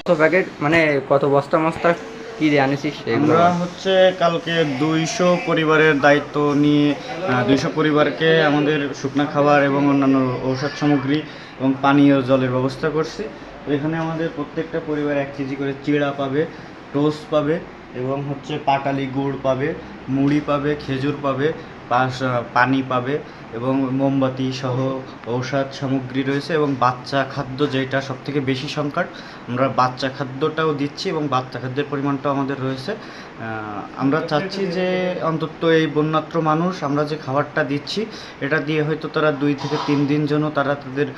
কত প্যাকেট মানে কত বস্তা মস্তা কি এগুলো আমরা হচ্ছে কালকে দুইশো পরিবারের দায়িত্ব নিয়ে দুইশো পরিবারকে আমাদের শুকনো খাবার এবং অন্যান্য ঔষধ সামগ্রী এবং পানীয় জলের ব্যবস্থা করছি। এখানে আমাদের প্রত্যেকটা পরিবার এক কেজি করে চিড়া পাবে, টোস্ট পাবে এবং হচ্ছে পাটালি গুড় পাবে, মুড়ি পাবে, খেজুর পাবে পাশ পানি পাবে এবং মোমবাতি সহ ঔষধ সামগ্রী রয়েছে এবং বাচ্চা খাদ্য যেটা সব থেকে বেশি সংকট, আমরা বাচ্চা খাদ্যটাও দিচ্ছি এবং বাচ্চা খাদ্যের পরিমাণটাও আমাদের রয়েছে। আমরা চাচ্ছি যে অন্তত এই বন্যাত্র মানুষ আমরা যে খাবারটা দিচ্ছি, এটা দিয়ে হয়তো তারা দুই থেকে তিন দিন জন্য তারা তাদের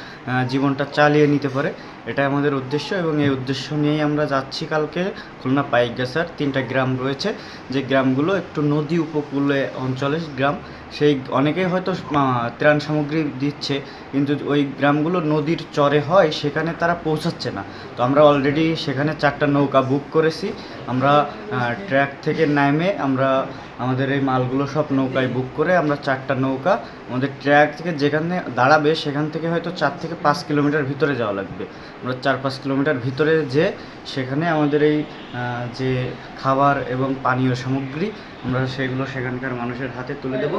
জীবনটা চালিয়ে নিতে পারে। এটা আমাদের উদ্দেশ্য এবং এই উদ্দেশ্য নিয়েই আমরা যাচ্ছি কালকে খুলনা পাইকগাছার তিনটা গ্রাম রয়েছে। যে গ্রামগুলো একটু নদী উপকূলে অঞ্চলের গ্রাম সেই অনেকেই হয়তো ত্রাণ সামগ্রী দিচ্ছে, কিন্তু ওই গ্রামগুলো নদীর চরে হয়, সেখানে তারা পৌঁছাচ্ছে না। তো আমরা অলরেডি সেখানে চারটা নৌকা বুক করেছি। আমরা ট্র্যাক থেকে নেমে আমরা আমাদের এই মালগুলো সব নৌকায় বুক করে আমরা চারটা নৌকা আমাদের ট্র্যাক থেকে যেখানে দাঁড়াবে, সেখান থেকে হয়তো চার থেকে পাঁচ কিলোমিটার ভিতরে যাওয়া লাগবে। আমরা চার পাঁচ কিলোমিটার ভিতরে যে সেখানে আমাদের এই যে খাবার এবং পানীয় সামগ্রী আমরা সেগুলো সেখানকার মানুষের হাতে তুলে দেবো।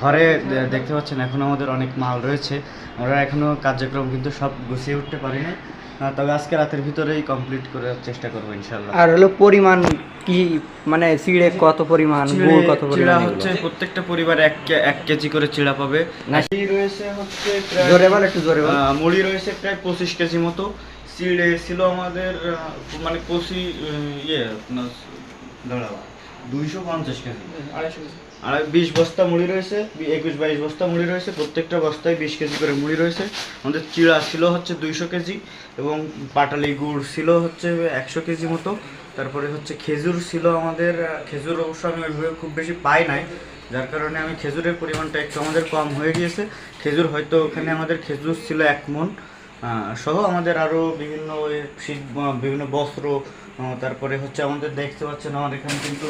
ঘরে দেখতে পাচ্ছেন এখন আমাদের অনেক মাল রয়েছে। আমরা এখনও কার্যক্রম কিন্তু সব গুছিয়ে উঠতে পারিনি তবে আজকে রাতের ভিতরেই কমপ্লিট করার চেষ্টা করব ইনশাল্লাহ আর হলো পরিমাণ কি মানে সিঁড়ে কত পরিমাণ গুড় কত চিড়া পরিমাণ হচ্ছে প্রত্যেকটা পরিবার এক কে- এক কেজি করে চিড়া পাবে। রয়েছে হচ্ছে জোরে বল একটু জোরে মুড়ি রয়েছে প্রায় পঁচিশ কেজি মতো। চিড়ে ছিল আমাদের মানে আহ, ইয়ে আপনার দাঁড়াও দুইশো পঞ্চাশ কেজি। আর বিশ বস্তা মুড়ি রয়েছে একুশ বাইশ বস্তা মুড়ি রয়েছে প্রত্যেকটা বস্তায় বিশ কেজি করে মুড়ি রয়েছে। আমাদের চিড়া ছিল হচ্ছে দুইশো কেজি এবং পাটালি গুড় ছিল হচ্ছে একশো কেজি মতো। তারপরে হচ্ছে খেজুর ছিল আমাদের খেজুর অবশ্য আমি ওইভাবে খুব বেশি পাই নাই। যার কারণে আমি খেজুরের পরিমাণটা একটু আমাদের কম হয়ে গিয়েছে। খেজুর হয়তো ওখানে আমাদের খেজুর ছিল এক মন সহ আমাদের আরও বিভিন্ন শীত বিভিন্ন বস্ত্র তারপরে হচ্ছে আমাদের দেখতে পাচ্ছেন আমাদের এখানে কিন্তু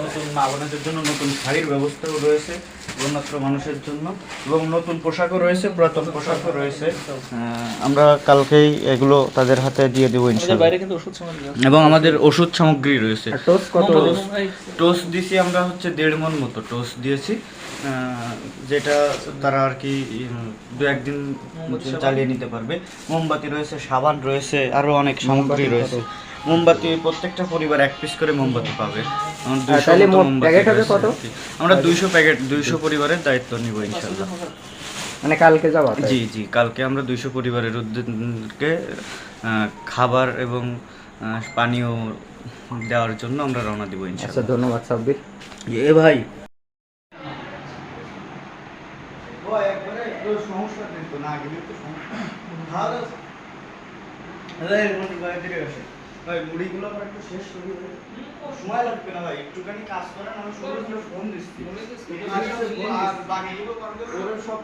নতুন মা জন্য নতুন শাড়ির ব্যবস্থাও রয়েছে বন্যাত্র মানুষের জন্য এবং নতুন পোশাকও রয়েছে পুরাতন পোশাকও রয়েছে। আমরা কালকেই এগুলো তাদের হাতে দিয়ে দেবো বাইরে কিন্তু ওষুধ এবং আমাদের ওষুধ সামগ্রী রয়েছে। টোস্ট কত টোস দিয়েছি আমরা হচ্ছে দেড় মন মতো টোস দিয়েছি যেটা তারা আর কি দু একদিন চালিয়ে নিতে পারবে। মোমবাতি রয়েছে সাবান রয়েছে আরও অনেক সামগ্রী রয়েছে। মোমবাতি প্রত্যেকটা পরিবার এক পিস করে মোমবাতি পাবে। আমার 200 তাহলে মতো মোট মোমবাতি প্যাকেট হবে রয়েছে কত? আর কি। আমরা দুইশো প্যাকেট দুইশো পরিবারের দায়িত্ব নিব ইনশাল্লাহ মানে কালকে যাবা জি জি কালকে আমরা দুইশো পরিবারের উদ্যোগকে আহ, খাবার এবং আহ, পানীয় দেওয়ার জন্য আমরা রওনা দিব আচ্ছা ইনশাল্লাহ ধন্যবাদ সাব্বির। এ ভাই। মুড়িগুলো আমার একটু শেষ করি সময় লাগবে না ভাই। একটুখানি কাজ করেন আমি ফোন দিচ্ছি। আর বাকিগুলো সব